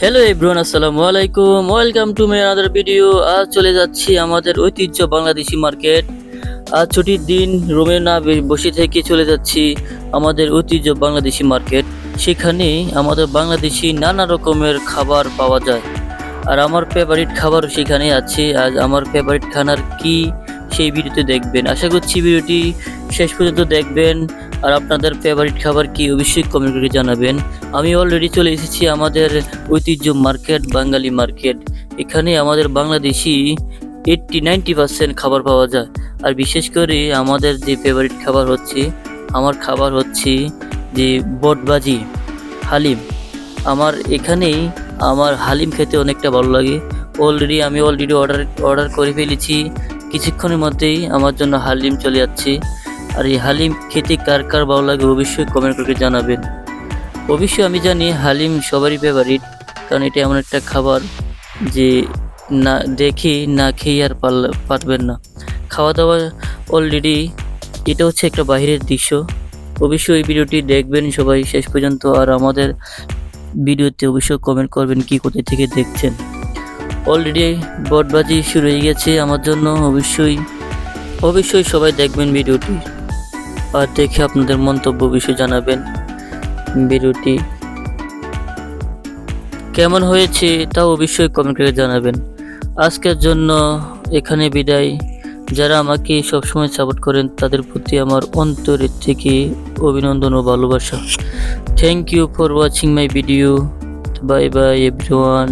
Hello everyone আসসালামু আলাইকুম welcome to my other video আজ চলে যাচ্ছি আমাদের ঐতিহ্য বাংলাদেশি মার্কেট। আজ ছুটির দিন, রুমে না বসে থেকে চলে যাচ্ছি আমাদের ঐতিহ্য বাংলাদেশি মার্কেট। সেখানে আমাদের বাংলাদেশি নানা রকমের খাবার পাওয়া যায়। আর আমার ফেভারিট খাবারও সেখানে আছে। আজ আমার ফেভারিট খানার কি, সেই ভিডিওতে দেখবেন। আশা করছি ভিডিওটি শেষ পর্যন্ত দেখবেন। আর আপনাদের ফেভারিট খাবার কি অবশ্যই কমেন্ট করে জানাবেন। আমি অলরেডি চলে এসেছি আমাদের ঐতিহ্য মার্কেট বাঙালি মার্কেট এখানে আমাদের বাংলাদেশি এইটটি নাইনটি পার্সেন্ট খাবার পাওয়া যায়। আর বিশেষ করে আমাদের যে ফেভারিট খাবার হচ্ছে, আমার খাবার হচ্ছে যে বটবাজি, হালিম। আমার এখানেই আমার হালিম খেতে অনেকটা ভালো লাগে। অলরেডি আমি অলরেডি অর্ডার অর্ডার করে ফেলেছি। কিছুক্ষণের মধ্যেই আমার জন্য হালিম চলে যাচ্ছে। আর এই হালিম খেতে কার কার ভালো লাগে অবশ্যই কমেন্ট করে জানাবেন। অবশ্যই আমি জানি হালিম সবারই ফেভারিট কারণ এটা এমন একটা খাবার যে না, দেখে না খেয়ে আর পারবেন না। খাওয়া দাওয়া অলরেডি এটা হচ্ছে একটা বাইরের দৃশ্য। অবশ্যই এই ভিডিওটি দেখবেন সবাই শেষ পর্যন্ত, আর আমাদের ভিডিওতে অবশ্যই কমেন্ট করবেন কি কোথায় থেকে দেখছেন। অলরেডি বটবাজি শুরু হয়ে গেছে আমার জন্য, অবশ্যই অবশ্যই সবাই দেখবেন ভিডিওটি। আর দেখে আপনাদের মন্তব্য অবশ্যই জানাবেন। ভিডিওটি কেমন হয়েছে তাও অবশ্যই কমেন্ট করে জানাবেন। আজকের জন্য এখানে বিদায়। যারা আমাকে সবসময় সাপোর্ট করেন, তাদের প্রতি আমার অন্তরের থেকে অভিনন্দন ও ভালোবাসা। Thank you for watching my video bye bye everyone